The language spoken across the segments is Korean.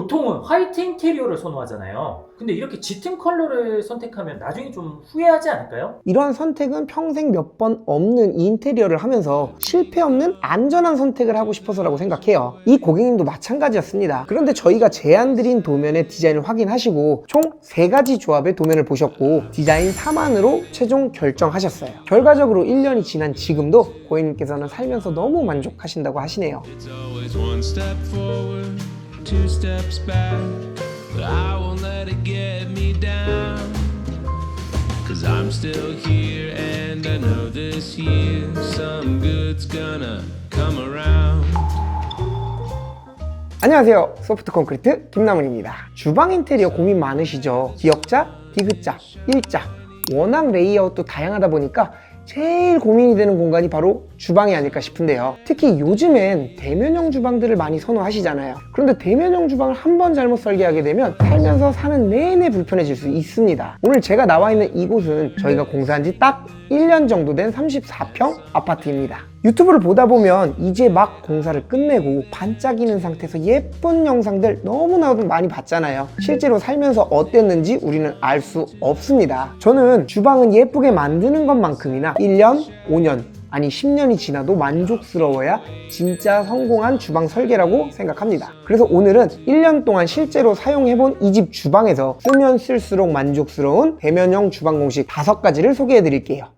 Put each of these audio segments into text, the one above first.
보통은 화이트 인테리어를 선호하잖아요. 근데 이렇게 짙은 컬러를 선택하면 나중에 좀 후회하지 않을까요? 이러한 선택은 평생 몇 번 없는 이 인테리어를 하면서 실패 없는 안전한 선택을 하고 싶어서라고 생각해요. 이 고객님도 마찬가지였습니다. 그런데 저희가 제안드린 도면의 디자인을 확인하시고 총세 가지 조합의 도면을 보셨고 디자인 4만으로 최종 결정하셨어요. 결과적으로 1년이 지난 지금도 고객님께서는 살면서 너무 만족하신다고 하시네요. Two steps back. But I won't let it get me down. Cause I'm still here and I know this year some good's gonna come around. 안녕하세요. 소프트 콘크리트 김나문입니다. 주방 인테리어 고민 많으시죠? 기역자, 디귿자, 일자. 워낙 레이아웃도 다양하다 보니까 제일 고민이 되는 공간이 바로 주방이 아닐까 싶은데요. 특히 요즘엔 대면형 주방들을 많이 선호하시잖아요. 그런데 대면형 주방을 한 번 잘못 설계하게 되면 살면서 사는 내내 불편해질 수 있습니다. 오늘 제가 나와 있는 이곳은 저희가 공사한 지 딱 1년 정도 된 34평 아파트입니다. 유튜브를 보다 보면 이제 막 공사를 끝내고 반짝이는 상태에서 예쁜 영상들 너무나도 많이 봤잖아요. 실제로 살면서 어땠는지 우리는 알 수 없습니다. 저는 주방은 예쁘게 만드는 것만큼이나 1년, 5년, 아니 10년이 지나도 만족스러워야 진짜 성공한 주방 설계라고 생각합니다. 그래서 오늘은 1년 동안 실제로 사용해본 이 집 주방에서 쓰면 쓸수록 만족스러운 대면형 주방 공식 5가지를 소개해 드릴게요.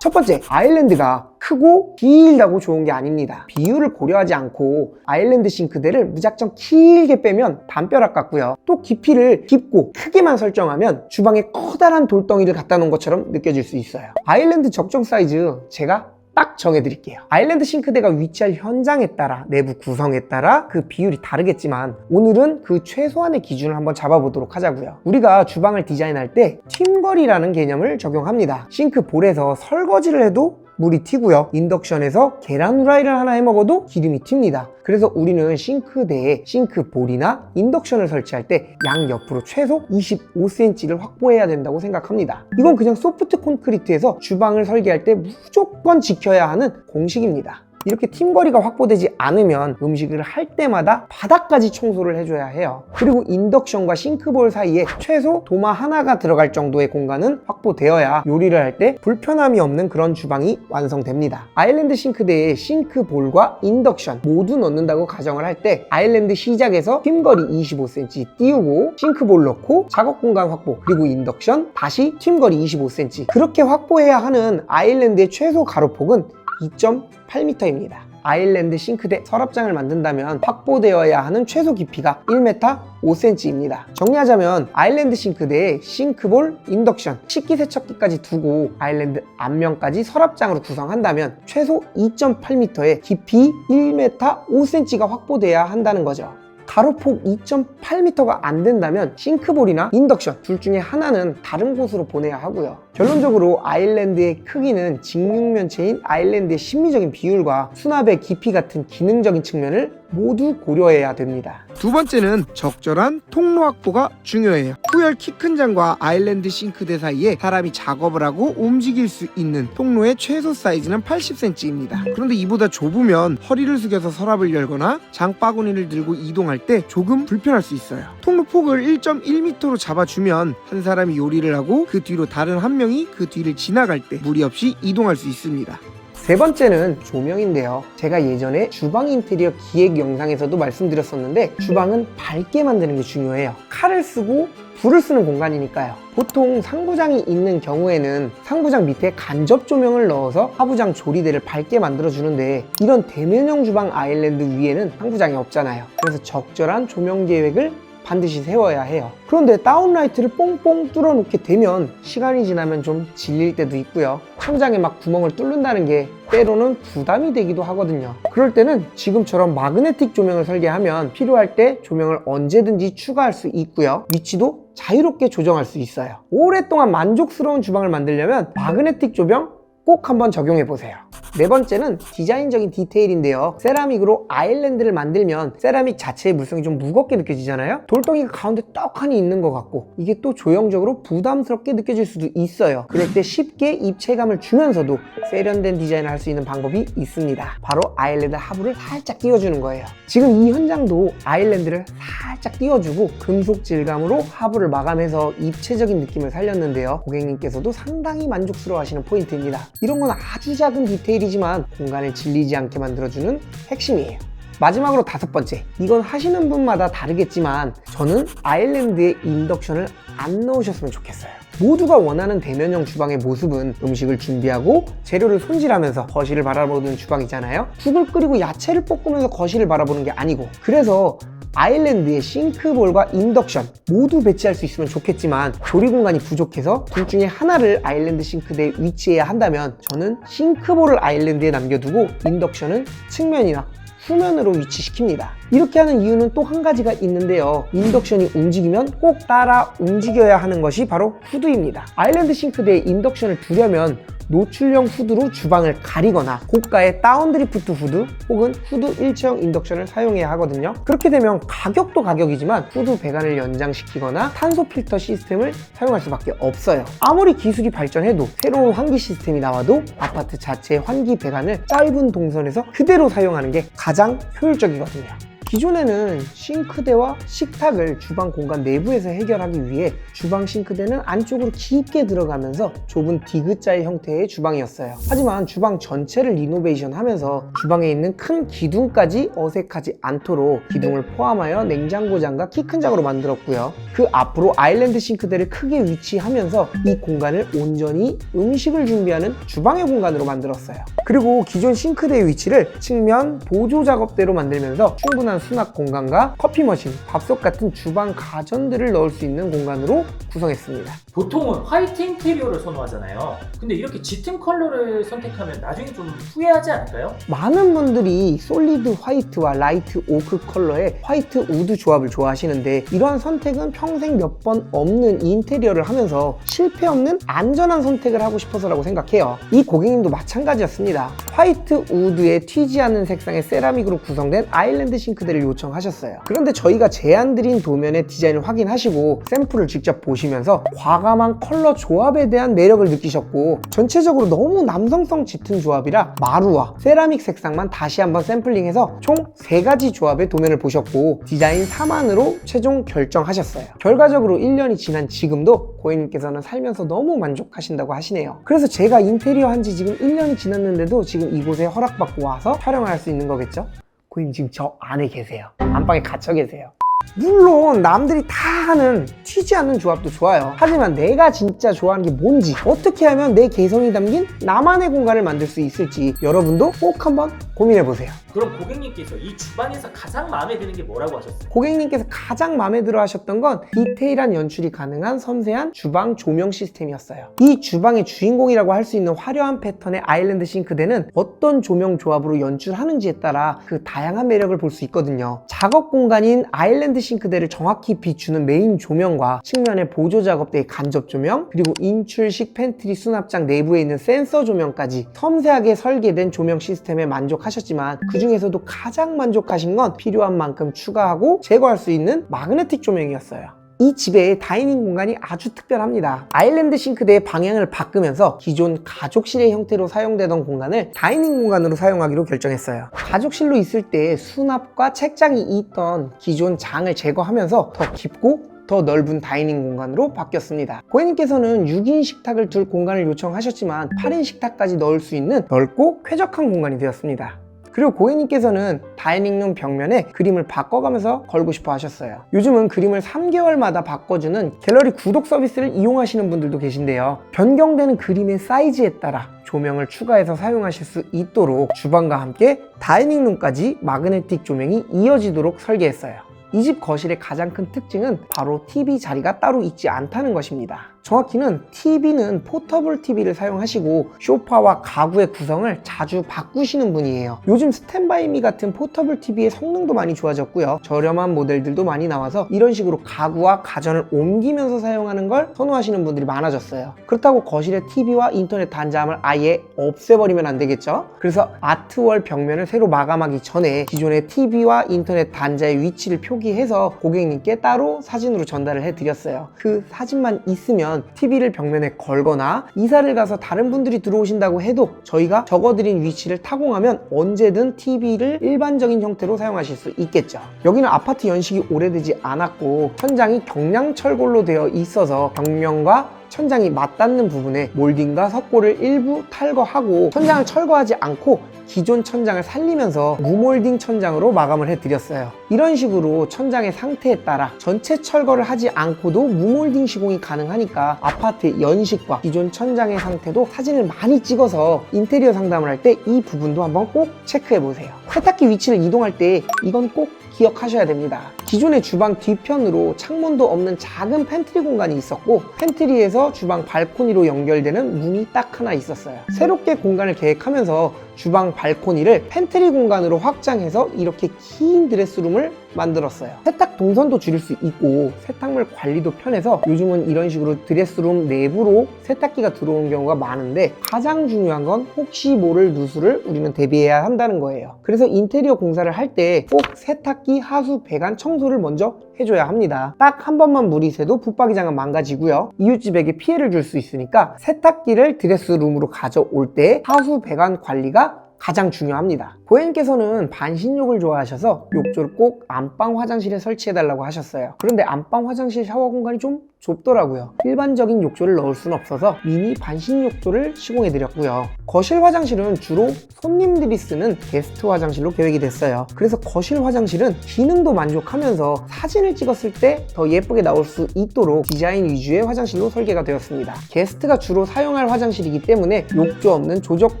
첫 번째, 아일랜드가 크고 길다고 좋은 게 아닙니다. 비율을 고려하지 않고 아일랜드 싱크대를 무작정 길게 빼면 담벼락 같고요. 또 깊이를 깊고 크게만 설정하면 주방에 커다란 돌덩이를 갖다 놓은 것처럼 느껴질 수 있어요. 아일랜드 적정 사이즈 제가 딱 정해드릴게요. 아일랜드 싱크대가 위치할 현장에 따라 내부 구성에 따라 그 비율이 다르겠지만 오늘은 그 최소한의 기준을 한번 잡아보도록 하자고요. 우리가 주방을 디자인할 때 팀거리라는 개념을 적용합니다. 싱크 볼에서 설거지를 해도 물이 튀고요. 인덕션에서 계란 후라이를 하나 해 먹어도 기름이 튑니다. 그래서 우리는 싱크대에 싱크볼이나 인덕션을 설치할 때 양옆으로 최소 25cm를 확보해야 된다고 생각합니다. 이건 그냥 소프트 콘크리트에서 주방을 설계할 때 무조건 지켜야 하는 공식입니다. 이렇게 팀거리가 확보되지 않으면 음식을 할 때마다 바닥까지 청소를 해줘야 해요. 그리고 인덕션과 싱크볼 사이에 최소 도마 하나가 들어갈 정도의 공간은 확보되어야 요리를 할 때 불편함이 없는 그런 주방이 완성됩니다. 아일랜드 싱크대에 싱크볼과 인덕션 모두 넣는다고 가정을 할 때 아일랜드 시작에서 팀거리 25cm 띄우고 싱크볼 넣고 작업 공간 확보 그리고 인덕션 다시 팀거리 25cm 그렇게 확보해야 하는 아일랜드의 최소 가로폭은 2.8m입니다. 아일랜드 싱크대 서랍장을 만든다면 확보되어야 하는 최소 깊이가 1m 5cm입니다. 정리하자면 아일랜드 싱크대에 싱크볼, 인덕션, 식기세척기까지 두고 아일랜드 앞면까지 서랍장으로 구성한다면 최소 2.8m의 깊이 1m 5cm가 확보돼야 한다는 거죠. 가로폭 2.8m가 안 된다면 싱크볼이나 인덕션 둘 중에 하나는 다른 곳으로 보내야 하고요. 결론적으로 아일랜드의 크기는 직육면체인 아일랜드의 심미적인 비율과 수납의 깊이 같은 기능적인 측면을 모두 고려해야 됩니다. 두 번째는 적절한 통로 확보가 중요해요. 후열 키 큰 장과 아일랜드 싱크대 사이에 사람이 작업을 하고 움직일 수 있는 통로의 최소 사이즈는 80cm입니다. 그런데 이보다 좁으면 허리를 숙여서 서랍을 열거나 장바구니를 들고 이동할 때 조금 불편할 수 있어요. 통로 폭을 1.1m로 잡아주면 한 사람이 요리를 하고 그 뒤로 다른 한 명이 그 뒤를 지나갈 때 무리 없이 이동할 수 있습니다. 세 번째는 조명인데요. 제가 예전에 주방 인테리어 기획 영상에서도 말씀드렸었는데 주방은 밝게 만드는 게 중요해요. 칼을 쓰고 불을 쓰는 공간이니까요. 보통 상부장이 있는 경우에는 상부장 밑에 간접 조명을 넣어서 하부장 조리대를 밝게 만들어 주는데 이런 대면형 주방 아일랜드 위에는 상부장이 없잖아요. 그래서 적절한 조명 계획을 반드시 세워야 해요. 그런데 다운라이트를 뽕뽕 뚫어 놓게 되면 시간이 지나면 좀 질릴 때도 있고요. 창장에 막 구멍을 뚫는다는 게 때로는 부담이 되기도 하거든요. 그럴 때는 지금처럼 마그네틱 조명을 설계하면 필요할 때 조명을 언제든지 추가할 수 있고요. 위치도 자유롭게 조정할 수 있어요. 오랫동안 만족스러운 주방을 만들려면 마그네틱 조명 꼭 한번 적용해 보세요. 네 번째는 디자인적인 디테일인데요. 세라믹으로 아일랜드를 만들면 세라믹 자체의 물성이 좀 무겁게 느껴지잖아요. 돌덩이가 가운데 떡하니 있는 것 같고 이게 또 조형적으로 부담스럽게 느껴질 수도 있어요. 그럴 때 쉽게 입체감을 주면서도 세련된 디자인을 할 수 있는 방법이 있습니다. 바로 아일랜드 하부를 살짝 띄워주는 거예요. 지금 이 현장도 아일랜드를 살짝 띄워주고 금속 질감으로 하부를 마감해서 입체적인 느낌을 살렸는데요. 고객님께서도 상당히 만족스러워 하시는 포인트입니다. 이런 건 아주 작은 디테일이지만 공간을 질리지 않게 만들어주는 핵심이에요. 마지막으로 다섯 번째. 이건 하시는 분마다 다르겠지만 저는 아일랜드에 인덕션을 안 넣으셨으면 좋겠어요. 모두가 원하는 대면형 주방의 모습은 음식을 준비하고 재료를 손질하면서 거실을 바라보는 주방이잖아요. 국을 끓이고 야채를 볶으면서 거실을 바라보는 게 아니고 그래서 아일랜드에 싱크볼과 인덕션 모두 배치할 수 있으면 좋겠지만 조리 공간이 부족해서 둘 중에 하나를 아일랜드 싱크대에 위치해야 한다면 저는 싱크볼을 아일랜드에 남겨두고 인덕션은 측면이나 후면으로 위치시킵니다. 이렇게 하는 이유는 또 한 가지가 있는데요. 인덕션이 움직이면 꼭 따라 움직여야 하는 것이 바로 후드입니다. 아일랜드 싱크대에 인덕션을 두려면 노출형 후드로 주방을 가리거나 고가의 다운드리프트 후드 혹은 후드 일체형 인덕션을 사용해야 하거든요. 그렇게 되면 가격도 가격이지만 후드 배관을 연장시키거나 탄소 필터 시스템을 사용할 수밖에 없어요. 아무리 기술이 발전해도 새로운 환기 시스템이 나와도 아파트 자체의 환기 배관을 짧은 동선에서 그대로 사용하는 게 가장 효율적이거든요. 기존에는 싱크대와 식탁을 주방 공간 내부에서 해결하기 위해 주방 싱크대는 안쪽으로 깊게 들어가면서 좁은 디귿자의 형태의 주방이었어요. 하지만 주방 전체를 리노베이션 하면서 주방에 있는 큰 기둥까지 어색하지 않도록 기둥을 포함하여 냉장고장과 키 큰 장으로 만들었고요. 그 앞으로 아일랜드 싱크대를 크게 위치하면서 이 공간을 온전히 음식을 준비하는 주방의 공간으로 만들었어요. 그리고 기존 싱크대의 위치를 측면 보조 작업대로 만들면서 충분한 수납 공간과 커피 머신, 밥솥 같은 주방 가전들을 넣을 수 있는 공간으로 구성했습니다. 보통은 화이트 인테리어를 선호하잖아요. 근데 이렇게 짙은 컬러를 선택하면 나중에 좀 후회하지 않을까요? 많은 분들이 솔리드 화이트와 라이트 오크 컬러의 화이트 우드 조합을 좋아하시는데 이러한 선택은 평생 몇 번 없는 인테리어를 하면서 실패 없는 안전한 선택을 하고 싶어서라고 생각해요. 이 고객님도 마찬가지였습니다. 화이트 우드에 튀지 않는 색상의 세라믹으로 구성된 아일랜드 싱크대 를 요청하셨어요. 그런데 저희가 제안드린 도면의 디자인을 확인하시고 샘플을 직접 보시면서 과감한 컬러 조합에 대한 매력을 느끼셨고 전체적으로 너무 남성성 짙은 조합이라 마루와 세라믹 색상만 다시 한번 샘플링해서 총 3가지 조합의 도면을 보셨고 디자인 4만으로 최종 결정하셨어요. 결과적으로 1년이 지난 지금도 고객님께서는 살면서 너무 만족하신다고 하시네요. 그래서 제가 인테리어 한 지 지금 1년이 지났는데도 지금 이곳에 허락받고 와서 촬영을 할수 있는 거겠죠? 고객님 지금 저 안에 계세요. 안방에 갇혀 계세요. 물론 남들이 다 하는 튀지 않는 조합도 좋아요. 하지만 내가 진짜 좋아하는 게 뭔지 어떻게 하면 내 개성이 담긴 나만의 공간을 만들 수 있을지 여러분도 꼭 한번 고민해 보세요. 그럼 고객님께서 이 주방에서 가장 마음에 드는 게 뭐라고 하셨어요? 고객님께서 가장 마음에 들어 하셨던 건 디테일한 연출이 가능한 섬세한 주방 조명 시스템이었어요. 이 주방의 주인공이라고 할 수 있는 화려한 패턴의 아일랜드 싱크대는 어떤 조명 조합으로 연출하는지에 따라 그 다양한 매력을 볼 수 있거든요. 작업 공간인 아일랜드 싱크대를 정확히 비추는 메인 조명과 측면의 보조 작업대의 간접 조명, 그리고 인출식 팬트리 수납장 내부에 있는 센서 조명까지 섬세하게 설계된 조명 시스템에 만족하셨지만 그 중에서도 가장 만족하신 건 필요한 만큼 추가하고 제거할 수 있는 마그네틱 조명이었어요. 이 집의 다이닝 공간이 아주 특별합니다. 아일랜드 싱크대의 방향을 바꾸면서 기존 가족실의 형태로 사용되던 공간을 다이닝 공간으로 사용하기로 결정했어요. 가족실로 있을 때 수납과 책장이 있던 기존 장을 제거하면서 더 깊고 더 넓은 다이닝 공간으로 바뀌었습니다. 고객님께서는 6인 식탁을 둘 공간을 요청하셨지만 8인 식탁까지 넣을 수 있는 넓고 쾌적한 공간이 되었습니다. 그리고 고객님께서는 다이닝룸 벽면에 그림을 바꿔가면서 걸고 싶어 하셨어요. 요즘은 그림을 3개월마다 바꿔주는 갤러리 구독 서비스를 이용하시는 분들도 계신데요. 변경되는 그림의 사이즈에 따라 조명을 추가해서 사용하실 수 있도록 주방과 함께 다이닝룸까지 마그네틱 조명이 이어지도록 설계했어요. 이 집 거실의 가장 큰 특징은 바로 TV 자리가 따로 있지 않다는 것입니다. 정확히는 TV는 포터블 TV를 사용하시고 쇼파와 가구의 구성을 자주 바꾸시는 분이에요. 요즘 스탠바이미 같은 포터블 TV의 성능도 많이 좋아졌고요. 저렴한 모델들도 많이 나와서 이런 식으로 가구와 가전을 옮기면서 사용하는 걸 선호하시는 분들이 많아졌어요. 그렇다고 거실에 TV와 인터넷 단자함을 아예 없애버리면 안 되겠죠? 그래서 아트월 벽면을 새로 마감하기 전에 기존의 TV와 인터넷 단자의 위치를 표기해서 고객님께 따로 사진으로 전달을 해드렸어요. 그 사진만 있으면 TV를 벽면에 걸거나 이사를 가서 다른 분들이 들어오신다고 해도 저희가 적어드린 위치를 타공하면 언제든 TV를 일반적인 형태로 사용하실 수 있겠죠. 여기는 아파트 연식이 오래되지 않았고 천장이 경량철골로 되어 있어서 벽면과 천장이 맞닿는 부분에 몰딩과 석고를 일부 탈거하고 천장을 철거하지 않고 기존 천장을 살리면서 무몰딩 천장으로 마감을 해드렸어요. 이런 식으로 천장의 상태에 따라 전체 철거를 하지 않고도 무몰딩 시공이 가능하니까 아파트의 연식과 기존 천장의 상태도 사진을 많이 찍어서 인테리어 상담을 할 때 이 부분도 한번 꼭 체크해 보세요. 세탁기 위치를 이동할 때 이건 꼭 기억하셔야 됩니다. 기존의 주방 뒤편으로 창문도 없는 작은 팬트리 공간이 있었고 팬트리에서 주방 발코니로 연결되는 문이 딱 하나 있었어요. 새롭게 공간을 계획하면서 주방 발코니를 팬트리 공간으로 확장해서 이렇게 긴 드레스룸을 만들었어요. 세탁 동선도 줄일 수 있고 세탁물 관리도 편해서 요즘은 이런 식으로 드레스룸 내부로 세탁기가 들어오는 경우가 많은데 가장 중요한 건 혹시 모를 누수를 우리는 대비해야 한다는 거예요. 그래서 인테리어 공사를 할 때 꼭 세탁기 하수 배관 청소를 먼저 해줘야 합니다. 딱 한 번만 물이 새도 붙박이장은 망가지고요. 이웃집에게 피해를 줄 수 있으니까 세탁기를 드레스룸으로 가져올 때 하수 배관 관리가 가장 중요합니다. 고객님께서는 반신욕을 좋아하셔서 욕조를 꼭 안방 화장실에 설치해달라고 하셨어요. 그런데 안방 화장실 샤워 공간이 좀 좁더라고요. 일반적인 욕조를 넣을 수는 없어서 미니 반신 욕조를 시공해드렸고요. 거실 화장실은 주로 손님들이 쓰는 게스트 화장실로 계획이 됐어요. 그래서 거실 화장실은 기능도 만족하면서 사진을 찍었을 때 더 예쁘게 나올 수 있도록 디자인 위주의 화장실로 설계가 되었습니다. 게스트가 주로 사용할 화장실이기 때문에 욕조 없는 조적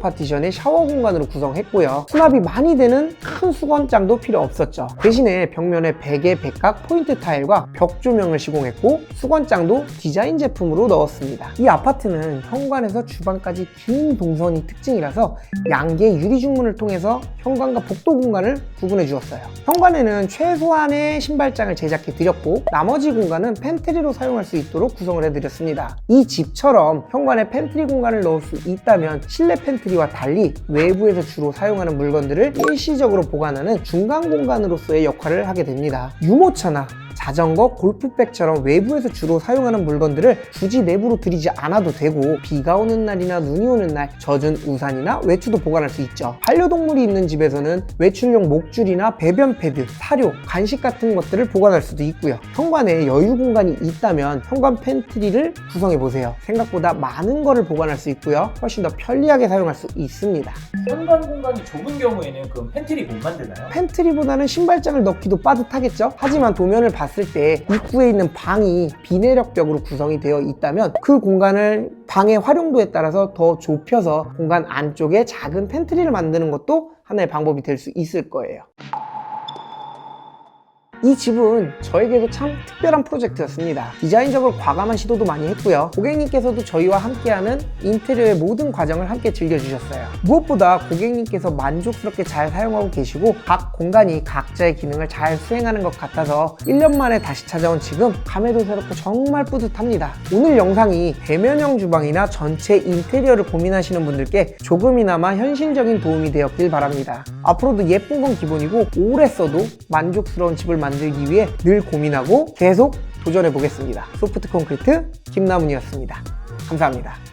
파티션의 샤워 공간으로 구성했고요. 수납이 많이 되는 큰 수건장도 필요 없었죠. 대신에 벽면에 베개, 백각, 포인트 타일과 벽 조명을 시공했고 수건장도 디자인 제품으로 넣었습니다. 이 아파트는 현관에서 주방까지 긴 동선이 특징이라서 양계 유리 중문을 통해서 현관과 복도 공간을 구분해 주었어요. 현관에는 최소한의 신발장을 제작해 드렸고 나머지 공간은 팬트리로 사용할 수 있도록 구성을 해드렸습니다. 이 집처럼 현관에 팬트리 공간을 넣을 수 있다면 실내 팬트리와 달리 외부에서 주로 사용하는 물건들 을 일시적으로 보관하는 중간 공간으로서의 역할을 하게 됩니다. 유모차나 자전거, 골프백처럼 외부에서 주로 사용하는 물건들을 굳이 내부로 들이지 않아도 되고 비가 오는 날이나 눈이 오는 날 젖은 우산이나 외투도 보관할 수 있죠. 반려동물이 있는 집에서는 외출용 목줄이나 배변 패드, 사료, 간식 같은 것들을 보관할 수도 있고요. 현관에 여유 공간이 있다면 현관 팬트리를 구성해 보세요. 생각보다 많은 거를 보관할 수 있고요. 훨씬 더 편리하게 사용할 수 있습니다. 현관 공간이 좁은 경우에는 그럼 팬트리 못 만드나요? 팬트리보다는 신발장을 넣기도 빠듯하겠죠? 하지만 도면을 봤을 때 입구에 있는 방이 비내력 벽으로 구성이 되어 있다면 그 공간을 방의 활용도에 따라서 더 좁혀서 공간 안쪽에 작은 팬트리를 만드는 것도 하나의 방법이 될 수 있을 거예요. 이 집은 저에게도 참 특별한 프로젝트였습니다. 디자인적으로 과감한 시도도 많이 했고요. 고객님께서도 저희와 함께하는 인테리어의 모든 과정을 함께 즐겨주셨어요. 무엇보다 고객님께서 만족스럽게 잘 사용하고 계시고 각 공간이 각자의 기능을 잘 수행하는 것 같아서 1년 만에 다시 찾아온 지금 감회도 새롭고 정말 뿌듯합니다. 오늘 영상이 대면형 주방이나 전체 인테리어를 고민하시는 분들께 조금이나마 현실적인 도움이 되었길 바랍니다. 앞으로도 예쁜 건 기본이고 오래 써도 만족스러운 집을 만들기 위해 늘 고민하고 계속 도전해 보겠습니다. 소프트 콘크리트 김나문이었습니다. 감사합니다.